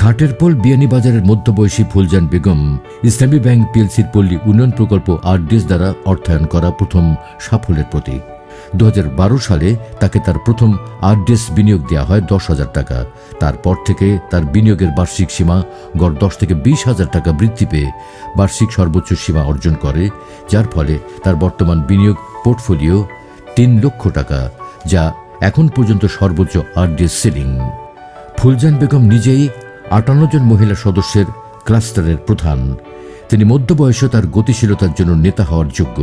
ঘাটের পোল বিয়ানীবাজারের মধ্যবয়সী ফুলজান বেগম ইসলামী ব্যাংক পিএলসির পল্লী উন্নয়ন প্রকল্প আরডিএস দ্বারা অর্থায়ন করা প্রথম সাফল্যের প্রতীক। দু হাজার বারো সালে তাকে তার প্রথম আরডিএস বিনিয়োগ দেওয়া হয় দশ হাজার টাকা। তারপর থেকে তার বিনিয়োগের বার্ষিক সীমা গড় দশ থেকে বিশ হাজার টাকা বৃদ্ধি পেয়ে বার্ষিক সর্বোচ্চ সীমা অর্জন করে, যার ফলে তার বর্তমান বিনিয়োগ পোর্টফোলিও তিন লক্ষ টাকা, যা এখন পর্যন্ত সর্বোচ্চ আরডিএস সিলিং। ফুলজান বেগম নিজেই আটান্ন জন মহিলা সদস্যের ক্লাস্টারের প্রধান। তিনি মধ্যবয়সে তার গতিশীলতার জন্য নেতা হওয়ার যোগ্য।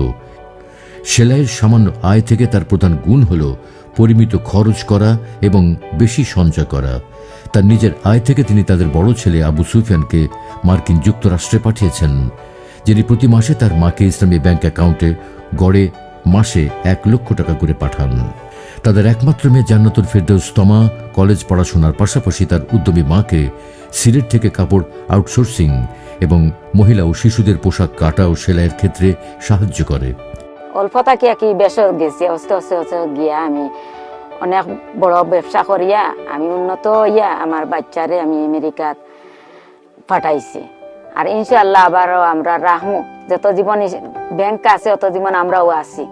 সেলাইয়ের সামান্য আয় থেকে তার প্রধান গুণ হল পরিমিত খরচ করা এবং বেশি সঞ্চয় করা। তার নিজের আয় থেকে তিনি তাদের বড় ছেলে আবু সুফিয়ানকে মার্কিন যুক্তরাষ্ট্রে পাঠিয়েছেন, যিনি প্রতি মাসে তার মাকে ইসলামী ব্যাংক অ্যাকাউন্টে গড়ে মাসে এক লক্ষ টাকা করে পাঠান। তাদের একমাত্র মেয়ে জান্নাতুল ফেরদৌস তমা কলেজ পড়াশোনার পাশাপাশি তার উদ্যমী মাকে সিলেট থেকে কাপড় আউটসোর্সিং এবং মহিলা ও শিশুদের পোশাক কাটা ও সেলাইয়ের ক্ষেত্রে সাহায্য করে। অল্প থাকি কি বেশ গেছি আস্তে আস্তে আস্তে গিয়া আমি অনেক বড় ব্যবসা করিয়া আমি উন্নত হইয়া আমার বাচ্চারে আমি আমেরিকাত পাঠাইছি। আর ইনশাল্লাহ আবারও আমরা রাহমু যত জীবন ব্যাংক আছে, অত জীবন আমরাও আছি।